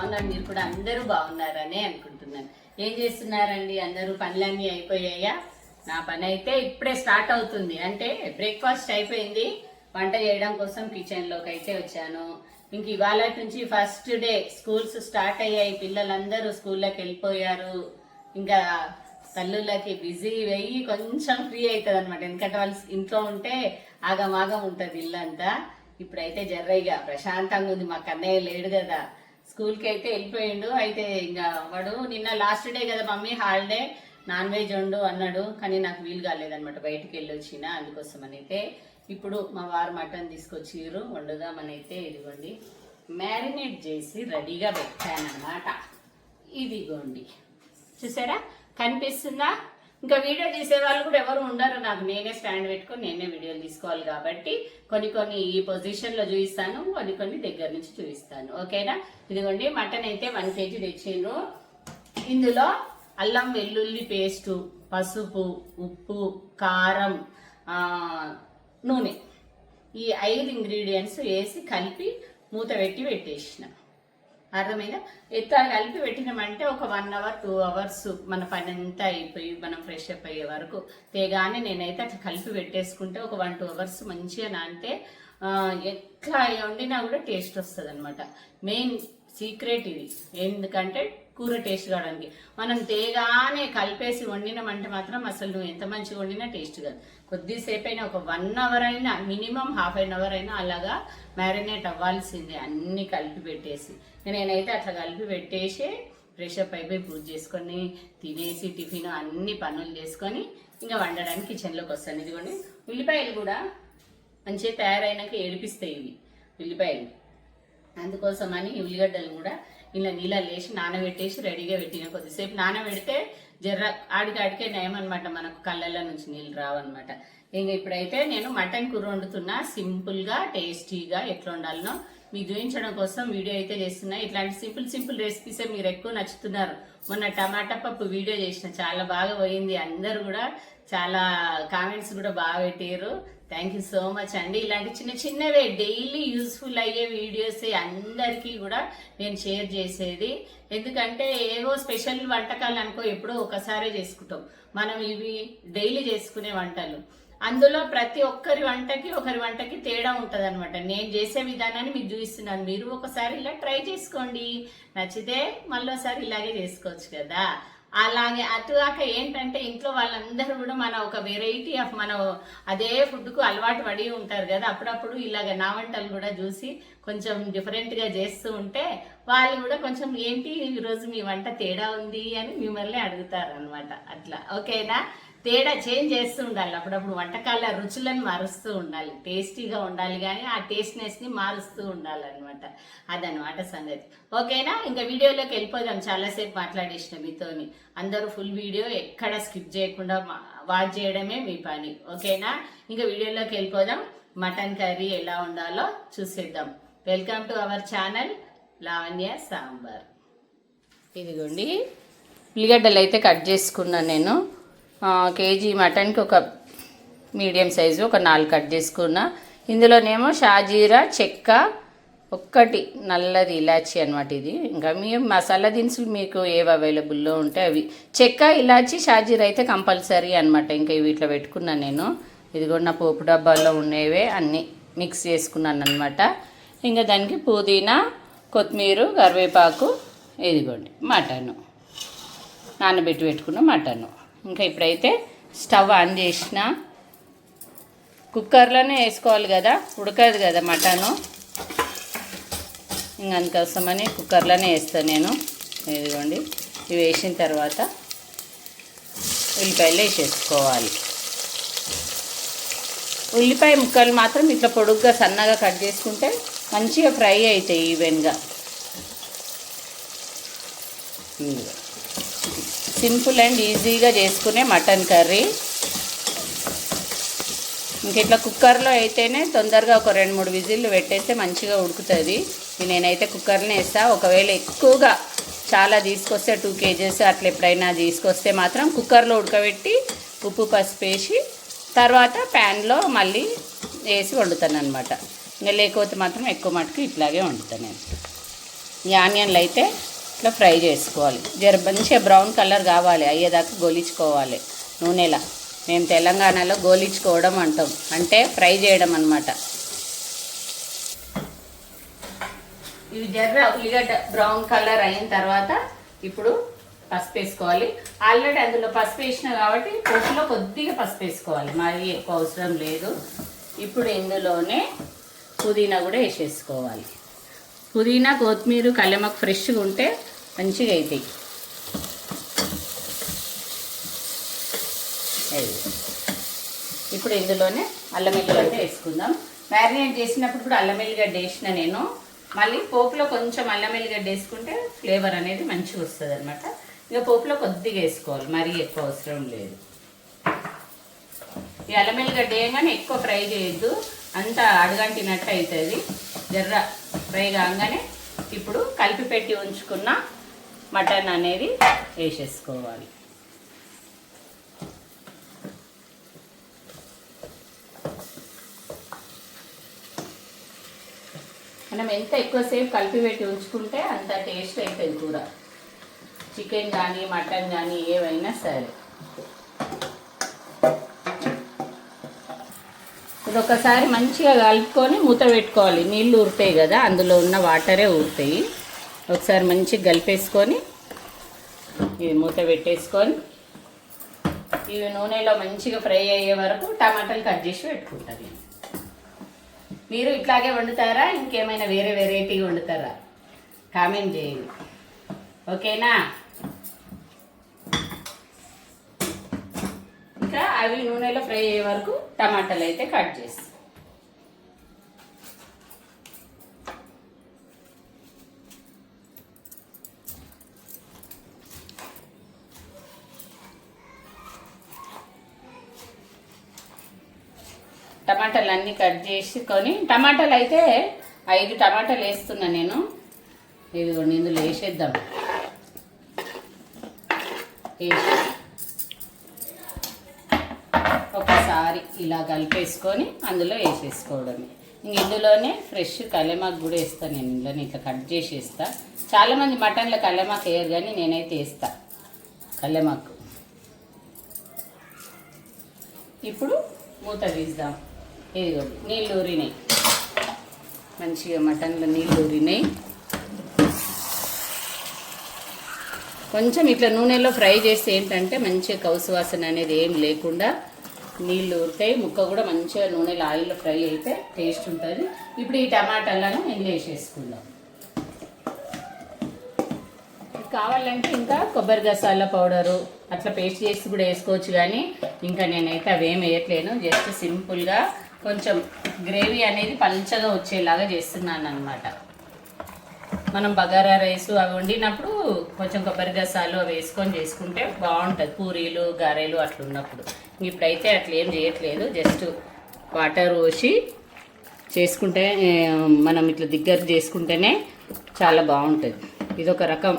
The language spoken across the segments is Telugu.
బాగున్నారు మీరు కూడా అందరూ బాగున్నారనే అనుకుంటున్నాను. ఏం చేస్తున్నారండి? అందరూ పనులన్నీ అయిపోయాయా? నా పని అయితే ఇప్పుడే స్టార్ట్ అవుతుంది. అంటే బ్రేక్ఫాస్ట్ అయిపోయింది. వంట చేయడం కోసం కిచెన్లోకి అయితే వచ్చాను. ఇంక ఇవాళ నుంచి ఫస్ట్ డే స్కూల్స్ స్టార్ట్ అయ్యాయి. పిల్లలందరూ స్కూల్లోకి వెళ్ళిపోయారు. ఇంకా తల్లులకి బిజీ వెయ్యి కొంచెం ఫ్రీ అవుతుంది అనమాట ఎందుకంటే వాళ్ళు ఇంట్లో ఉంటే ఆగమాగం ఉంటుంది ఇల్లంతా. ఇప్పుడైతే జర్రయ్య ప్రశాంతంగా ఉంది. మా కన్నయ్య లేడు కదా. స్కూల్కి అయితే వెళ్ళిపోయిండు. అయితే ఇంకా వాడు నిన్న లాస్ట్ డే కదా మమ్మీ హాలిడే నాన్ వెజ్ వండు అన్నాడు. కానీ నాకు వీలు కాలేదనమాట బయటికి వెళ్ళి వచ్చిన అందుకోసం అయితే ఇప్పుడు మా వారు మటన్ తీసుకొచ్చిర్రు. వండుదామని అయితే ఇదిగోండి. మ్యారినేట్ చేసి రెడీగా పెట్టానమాట ఇదిగోండి. చూసారా? కనిపిస్తుందా? ఇంకా వీడియో తీసే వాళ్ళు కూడా ఎవరు ఉండరు. నాకు నేనే స్టాండ్ పెట్టుకొని నేనే వీడియోలు తీసుకోవాలి కాబట్టి కొన్ని కొన్ని ఈ పొజిషన్లో చూపిస్తాను కొన్ని కొన్ని దగ్గర నుంచి చూపిస్తాను. ఓకేనా? ఇదిగోండి మటన్ అయితే వన్ కేజీ తెచ్చిండ్రు. ఇందులో అల్లం వెల్లుల్లి పేస్టు పసుపు ఉప్పు కారం నూనె. ఈ ఐదు ఇంగ్రీడియంట్స్ వేసి కలిపి మూత పెట్టి పెట్టేసిన. అర్థమైందా? ఎట్లా కలిపి పెట్టినామంటే ఒక వన్ అవర్ టూ అవర్స్ మన పని అంతా అయిపోయి మనం ఫ్రెష్ అప్ అయ్యే వరకు. తేగానే నేనైతే అట్లా కలిపి పెట్టేసుకుంటే ఒక వన్ టూ అవర్స్ మంచిగా నానితే ఎట్లా వండినా కూడా టేస్ట్ వస్తుంది అనమాట మెయిన్ సీక్రెట్ ఇది. ఎందుకంటే కూర టేస్ట్ కావడానికి. మనం తేగానే కలిపేసి వండినామంటే మాత్రం అసలు నువ్వు ఎంత మంచిగా వండినా టేస్ట్ కాదు. కొద్దిసేపు అయినా ఒక వన్ అవర్ అయినా మినిమం హాఫ్ అన్ అవర్ అయినా అలాగా మ్యారినేట్ అవ్వాల్సిందే అన్ని కలిపి పెట్టేసి. నేనైతే అట్లా కలిపి పెట్టేసి ఫ్రెష్ అప్ అయిపోయి పూజ చేసుకొని తినేసి టిఫిన్ అన్ని పనులు చేసుకొని ఇంకా వండడానికి కిచెన్లోకి వస్తాను. ఇదిగోండి ఉల్లిపాయలు కూడా మంచిగా తయారైనాక ఏడిపిస్తాయి ఇవి ఉల్లిపాయలు. అందుకోసమని అని ఉల్లిగడ్డలు కూడా ఇలా నీళ్ళలో వేసి నానబెట్టేసి రెడీగా పెట్టిన కొద్దిసేపు. నానబెడితే జర్ర ఆడికాడికే నయం అనమాట మనకు కళ్ళల్లో నుంచి నీళ్ళు రావన్నమాట. ఇంకా ఇప్పుడైతే నేను మటన్ కూర వండుతున్నా. సింపుల్గా టేస్టీగా ఎట్లా వండాలనో మీకు చూపించడం కోసం వీడియో అయితే చేస్తున్నా. ఇట్లాంటి సింపుల్ సింపుల్ రెసిపీసే మీరు ఎక్కువ నచ్చుతున్నారు. మొన్న టమాటా పప్పు వీడియో చేసిన చాలా బాగా పోయింది. అందరు కూడా చాలా కామెంట్స్ కూడా బాగా పెట్టారు థ్యాంక్ యూ సో మచ్ అండి. ఇలాంటి చిన్న చిన్నవే డైలీ యూస్ఫుల్ అయ్యే వీడియోస్ అందరికీ కూడా నేను షేర్ చేసేది. ఎందుకంటే ఏవో స్పెషల్ వంటకాలు అనుకో ఎప్పుడో ఒకసారే చేసుకుంటాం. మనం ఇవి డైలీ చేసుకునే వంటలు. అందులో ప్రతి ఒక్కరి వంటకి ఒకరి వంటకి తేడా ఉంటుంది అనమాట నేను చేసే విధానాన్ని మీకు చూపిస్తున్నాను. మీరు ఒకసారి ఇలా ట్రై చేసుకోండి. నచ్చితే మళ్ళీసారి ఇలాగే చేసుకోవచ్చు కదా. అలాగే అటుగాక ఏంటంటే ఇంట్లో వాళ్ళందరూ కూడా మన ఒక వెరైటీ ఆఫ్ మన అదే ఫుడ్కు అలవాటు పడి ఉంటారు కదా. అప్పుడప్పుడు ఇలాగ నా వంటలు కూడా చూసి కొంచెం డిఫరెంట్గా చేస్తూ ఉంటే వాళ్ళు కూడా కొంచెం ఏంటి ఈరోజు మీ వంట తేడా ఉంది అని మిమ్మల్ని అడుగుతారు అనమాట అట్లా. ఓకేనా? తేడా చేంజ్ చేస్తూ ఉండాలి. అప్పుడప్పుడు వంటకాల రుచులను మారుస్తూ ఉండాలి. టేస్టీగా ఉండాలి కానీ ఆ టేస్ట్నెస్ని మారుస్తూ ఉండాలన్నమాట. అదనమాట సంగతి. ఓకేనా? ఇంకా వీడియోలోకి వెళ్ళిపోదాం. చాలాసేపు మాట్లాడేసిన మీతోని. అందరూ ఫుల్ వీడియో ఎక్కడ స్కిప్ చేయకుండా మా- వాచ్ చేయడమే మీ పని. ఓకేనా? ఇంకా వీడియోలోకి వెళ్ళిపోదాం. మటన్ కర్రీ ఎలా ఉండాలో చూసేద్దాం. Welcome to our channel Lavanya Sambar. ఇదిగోండి. ఉల్లిగడ్డలు అయితే కట్ చేసుకున్నాను నేను. కేజీ మటన్కి ఒక మీడియం సైజు ఒక నాలుగు కట్ చేసుకున్నా. ఇందులోనేమో షాజీరా చెక్క ఒక్కటి నల్లది ఇలాచి అనమాట ఇది. ఇంకా మీ మసాలా దినుసులు మీకు ఏవి అవైలబుల్లో ఉంటే అవి. చెక్క ఇలాచి షాజీరా అయితే కంపల్సరీ అనమాట ఇంకా ఇవి ఇట్లా పెట్టుకున్నాను నేను. ఇదిగో నా పోపు డబ్బాల్లో ఉండేవే అన్నీ మిక్స్ చేసుకున్నాను అనమాట ఇంకా దానికి పుదీనా కొత్తిమీర కరివేపాకు ఇదిగోండి మటను. నానబెట్టి పెట్టుకున్న మటను. ఇంకా ఇప్పుడైతే స్టవ్ ఆన్ చేసిన. కుక్కర్లోనే వేసుకోవాలి కదా ఉడకదు కదా మటను. ఇంక అందుకోసమని కుక్కర్లోనే వేస్తాను నేను. ఇదిగోండి ఇవి వేసిన తర్వాత ఉల్లిపాయలు వేసేసుకోవాలి. ఉల్లిపాయ ముక్కలు మాత్రం ఇట్లా పొడుగ్గా సన్నగా కట్ చేసుకుంటే మంచిగా ఫ్రై అవుతాయి ఈవెన్గా. ఇదిగో. సింపుల్ అండ్ ఈజీగా చేసుకునే మటన్ కర్రీ. ఇంక ఇట్లా కుక్కర్లో అయితేనే తొందరగా ఒక రెండు మూడు విజిల్లు పెట్టేస్తే మంచిగా ఉడుకుతుంది. నేనైతే కుక్కర్లోనే వేస్తా. ఒకవేళ ఎక్కువగా చాలా తీసుకొస్తే టూ కేజెస్ అట్లా ఎప్పుడైనా తీసుకొస్తే మాత్రం కుక్కర్లో ఉడకబెట్టి ఉప్పు పసుపు వేసి తర్వాత ప్యాన్లో మళ్ళీ వేసి వండుతాను అనమాట ఇంకా లేకపోతే మాత్రం ఎక్కువ మటుకు ఇట్లాగే వండుతాను నేను. ఈ ఆనియన్లు అయితే ఇట్లా ఫ్రై చేసుకోవాలి. జర మంచిగా బ్రౌన్ కలర్ కావాలి అయ్యేదాకా గోలించుకోవాలి. నూనెలా. మేము తెలంగాణలో గోలించుకోవడం అంటాం. అంటే ఫ్రై చేయడం అనమాట ఇవి జర్ర ఉల్లిగడ్డ బ్రౌన్ కలర్ అయిన తర్వాత ఇప్పుడు పసుపు వేసుకోవాలి. ఆల్రెడీ అందులో పసుపు వేసినా కాబట్టి పోపులో కొద్దిగా పసుపు వేసుకోవాలి. మరి ఎక్కువ అవసరం లేదు. ఇప్పుడు ఇందులోనే పుదీనా కూడా వేసేసుకోవాలి. పుదీనా కొత్తిమీర కల్లెమాకు ఫ్రెష్గా ఉంటే మంచిగా అవుతాయి అది. ఇప్పుడు ఇందులోనే అల్లం ఎల్లిగడ్డ వేసుకుందాం. మ్యారినేట్ చేసినప్పుడు కూడా అల్లం ఎల్లిగడ్డ వేసిన నేను. మళ్ళీ పోపులో కొంచెం అల్లం ఎల్లిగడ్డ వేసుకుంటే ఫ్లేవర్ అనేది మంచిగా వస్తుంది అనమాట ఇక పోపులో కొద్దిగా వేసుకోవాలి. మరీ ఎక్కువ అవసరం లేదు. ఈ అల్లం ఎల్లిగడ్డ వేయగానే ఎక్కువ ఫ్రై చేయొద్దు. అంతా అడగంటినట్టు అవుతుంది. జర్ర ఫ్రై కాగానే ఇప్పుడు కలిపి పెట్టి ఉంచుకున్న మటన్ అనేది వేసేసుకోవాలి. మనం ఎంత ఎక్కువసేపు కలిపి పెట్టి ఉంచుకుంటే అంత టేస్ట్ అవుతుంది కూర. చికెన్ కానీ మటన్ కానీ ఏవైనా సరే. ఇది ఒకసారి మంచిగా కలుపుకొని మూత పెట్టుకోవాలి. నీళ్ళు ఊరుతాయి కదా అందులో ఉన్న వాటరే ఊరుతాయి. ఒకసారి మంచిగా కలిపేసుకొని ఇది మూత పెట్టేసుకొని ఇవి నూనెలో మంచిగా ఫ్రై అయ్యే వరకు టమాటాలు కట్ చేసి పెట్టుకుంటాను మీరు ఇట్లాగే వండుతారా? ఇంకేమైనా వేరే వెరైటీగా వండుతారా? కామెంట్ చేయండి. ఓకేనా? ఇంకా అవి నూనెలో ఫ్రై అయ్యే వరకు టమాటాలు అయితే కట్ చేస్తాం. టమాటాలు అన్నీ కట్ చేసుకొని టమాటాలు అయితే ఐదు టమాటాలు వేస్తున్నా నేను. ఇదిగోండి ఇందులో వేసేద్దాం. వేసి ఒకసారి ఇలా కలిపేసుకొని అందులో వేసేసుకోవడమే. ఇందులోనే ఫ్రెష్ కలెమాకు కూడా వేస్తాను నేను ఇందులోనే ఇట్లా కట్ చేసి వేస్తా. చాలామంది మటన్లో కలెమాకు వేయరు కానీ నేనైతే వేస్తా కల్లెమాకు ఇప్పుడు మూత తీద్దాం. ఇదిగోండి నీళ్ళు ఊరినాయి. మంచిగా మటన్లో నీళ్ళు ఊరినాయి. కొంచెం ఇట్లా నూనెలో ఫ్రై చేస్తే ఏంటంటే మంచిగా కౌసు వాసన అనేది ఏం లేకుండా నీళ్ళు ఊరుతాయి. ముక్క కూడా మంచిగా నూనెలో ఆయిల్లో ఫ్రై అయితే టేస్ట్ ఉంటుంది. ఇప్పుడు ఈ టమాటాలను ఇందులో వేసేసుకుందాం కావాలంటే ఇంకా కొబ్బరి గసాల పౌడరు అట్లా పేస్ట్ చేసి కూడా వేసుకోవచ్చు కానీ ఇంకా నేనైతే అవేం వేయట్లేను. జస్ట్ సింపుల్గా కొంచెం గ్రేవీ అనేది పల్చగా వచ్చేలాగా చేస్తున్నాను అనమాట మనం బగారా రైస్ అవి వండినప్పుడు కొంచెం కొబ్బరి గసాలు అవి వేసుకొని చేసుకుంటే బాగుంటుంది. పూరీలు గారెలు అట్లా ఉన్నప్పుడు ఇప్పుడైతే అట్లా ఏం చేయట్లేదు. జస్ట్ వాటర్ పోసి చేసుకుంటే మనం ఇట్లా దగ్గర చేసుకుంటేనే చాలా బాగుంటుంది. ఇది ఒక రకం.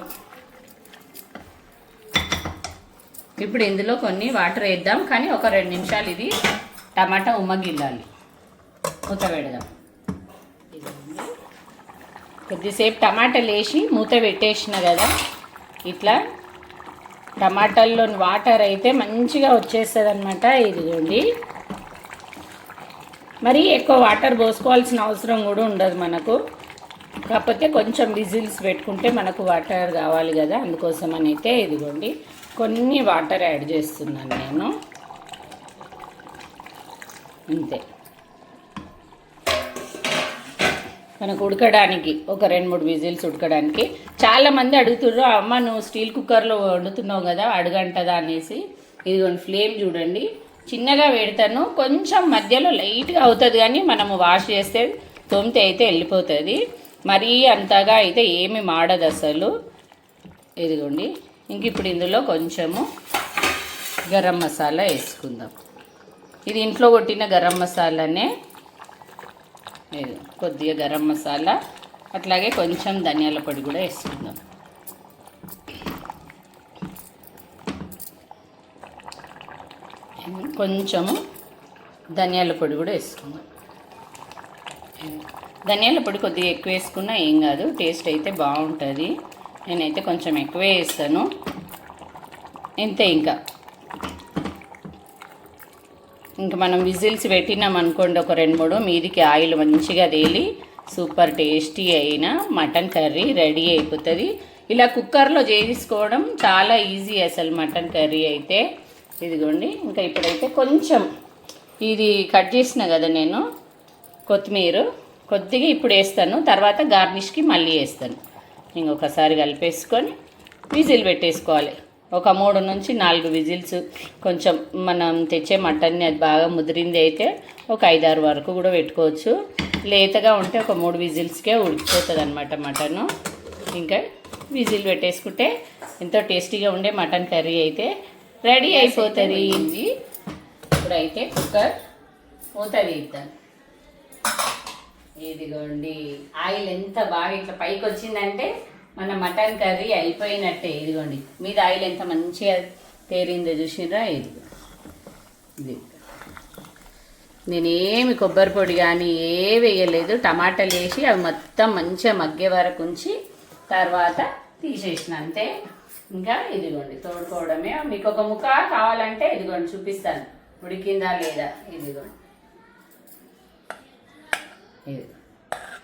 ఇప్పుడు ఇందులో కొన్ని వాటర్ వేద్దాం. కానీ ఒక రెండు నిమిషాలు ఇది టమాటా ఉమ్మగిల్లాలి. మూత పెడదాం. కొద్దిసేపు టమాటాలు వేసి మూత పెట్టేసిన కదా ఇట్లా టమాటాల్లోని వాటర్ అయితే మంచిగా వచ్చేస్తుంది అనమాట ఇదిగోండి. మరి ఎక్కువ వాటర్ పోసుకోవాల్సిన అవసరం కూడా ఉండదు మనకు. కాకపోతే కొంచెం విజిల్స్ పెట్టుకుంటే మనకు వాటర్ కావాలి కదా అందుకోసం అని అయితే ఇదిగోండి. కొన్ని వాటర్ యాడ్ చేస్తున్నాను నేను. అంతే. మనకు ఉడకడానికి ఒక రెండు మూడు విజిల్స్ ఉడకడానికి. చాలామంది అడుగుతున్నారు అడుగుతుర్రు అమ్మ నువ్వు స్టీల్ కుక్కర్లో వండుతున్నావు కదా అడగంటదా? అనేసి. ఇదిగోండి ఫ్లేమ్ చూడండి. చిన్నగా పెడతాను. కొంచెం మధ్యలో లైట్గా అవుతుంది కానీ మనము వాష్ చేస్తే తొమ్మితే అయితే వెళ్ళిపోతుంది. మరీ అంతగా అయితే ఏమి మాడదు అసలు. ఇదిగోండి ఇంక ఇప్పుడు ఇందులో కొంచెము గరం మసాలా వేసుకుందాం. ఇది ఇంట్లో కొట్టిన గరం మసాలానే. లేదు కొద్దిగా గరం మసాలా. అట్లాగే కొంచెం ధనియాల పొడి కూడా వేసుకుందాం. కొంచెము ధనియాల పొడి కూడా వేసుకుందాం. ధనియాల పొడి కొద్దిగా ఎక్కువ వేసుకున్నా ఏం కాదు టేస్ట్ అయితే బాగుంటుంది. నేనైతే కొంచెం ఎక్కువే వేస్తాను. ఇంతే ఇంకా. ఇంకా మనం విజిల్స్ పెట్టినాం అనుకోండి ఒక రెండు మూడు మీదికి ఆయిల్ మంచిగా తేలి సూపర్ టేస్టీ అయిన మటన్ కర్రీ రెడీ అయిపోతుంది. ఇలా కుక్కర్లో చేసుకోవడం చాలా ఈజీ అసలు మటన్ కర్రీ అయితే. ఇదిగోండి ఇంకా ఇప్పుడైతే కొంచెం ఇది కట్ చేసిన కదా నేను కొత్తిమీర. కొద్దిగా ఇప్పుడు వేస్తాను తర్వాత గార్నిష్కి మళ్ళీ వేస్తాను. ఇంకొకసారి కలిపేసుకొని విజిల్ పెట్టేసుకోవాలి. ఒక మూడు నుంచి నాలుగు విజిల్స్. కొంచెం మనం తెచ్చే మటన్ని అది బాగా ముదిరింది అయితే ఒక ఐదారు వరకు కూడా పెట్టుకోవచ్చు. లేతగా ఉంటే ఒక మూడు విజిల్స్కే ఉడికిపోతుంది అనమాట మటను. ఇంకా విజిల్ పెట్టేసుకుంటే ఎంతో టేస్టీగా ఉండే మటన్ కర్రీ అయితే రెడీ అయిపోతుంది. ఇప్పుడైతే కుక్కర్ మూత వేద్దాం ఇదిగోండి ఆయిల్ ఎంత బాగా ఇట్లా పైకి వచ్చిందంటే మన మటన్ కర్రీ అయిపోయినట్టే ఇదిగోండి. మీద ఆయిల్ ఎంత మంచిగా తేరిందో చూసినరా ఇది ఇది. నేనేమి కొబ్బరి పొడి కానీ ఏ వేయలేదు. టమాటాలు వేసి అవి మొత్తం మంచిగా మగ్గే వరకు ఉంచి తర్వాత తీసేసిన అంతే. ఇంకా ఇదిగోండి తోడుకోవడమే. మీకు ఒక ముక్క కావాలంటే ఇదిగోండి చూపిస్తాను. ఉడికిందా లేదా? ఇదిగోండి. ఇది.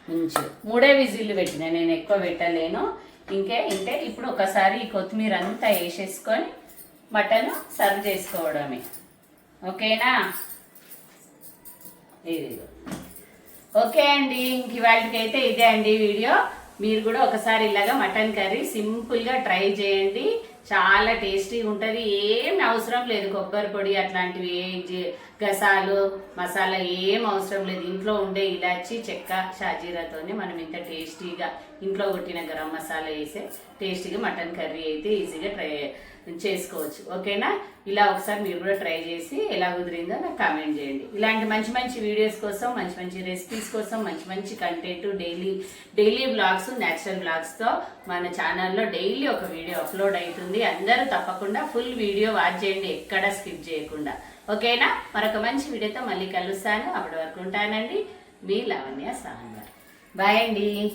మంచిగా మూడే విజిల్లు పెట్టిన నేను ఎక్కువ పెట్టలేను. ఇంకే ఇంటే ఇప్పుడు ఒకసారి ఈ కొత్తిమీర అంతా వేసేసుకొని మటన్ సర్వ్ చేసుకోవడమే. ఓకేనా? ఇది ఓకే అండి ఇంక ఇవాళకైతే ఇదే అండి వీడియో. మీరు కూడా ఒకసారి ఇలాగా మటన్ కర్రీ సింపుల్గా ట్రై చేయండి. చాలా టేస్టీగా ఉంటుంది. ఏం అవసరం లేదు. కొబ్బరి పొడి అట్లాంటివి ఏ గసాలు మసాలా ఏం అవసరం లేదు. ఇంట్లో ఉండే ఇలాచి చెక్క షాజీరాతోనే మనం ఇంత టేస్టీగా ఇంట్లో కొట్టిన గరం మసాలా వేసే టేస్టీగా మటన్ కర్రీ అయితే ఈజీగా ట్రై చేసుకోవచ్చు. ఓకేనా? ఇలా ఒకసారి మీరు కూడా ట్రై చేసి ఎలా కుదిరిందో నాకు కామెంట్ చేయండి. ఇలాంటి మంచి మంచి వీడియోస్ కోసం మంచి మంచి రెసిపీస్ కోసం మంచి మంచి content daily daily vlogs natural బ్లాగ్స్తో మన ఛానల్లో డైలీ ఒక వీడియో అప్లోడ్ అవుతుంది. అందరూ తప్పకుండా ఫుల్ వీడియో వాచ్ చేయండి. ఎక్కడ స్కిప్ చేయకుండా. ఓకేనా? మరొక మంచి వీడియోతో మళ్ళీ కలుస్తాను. అప్పటి వరకు ఉంటానండి. మీ లావణ్య సాంగర్. బాయ్ అండి.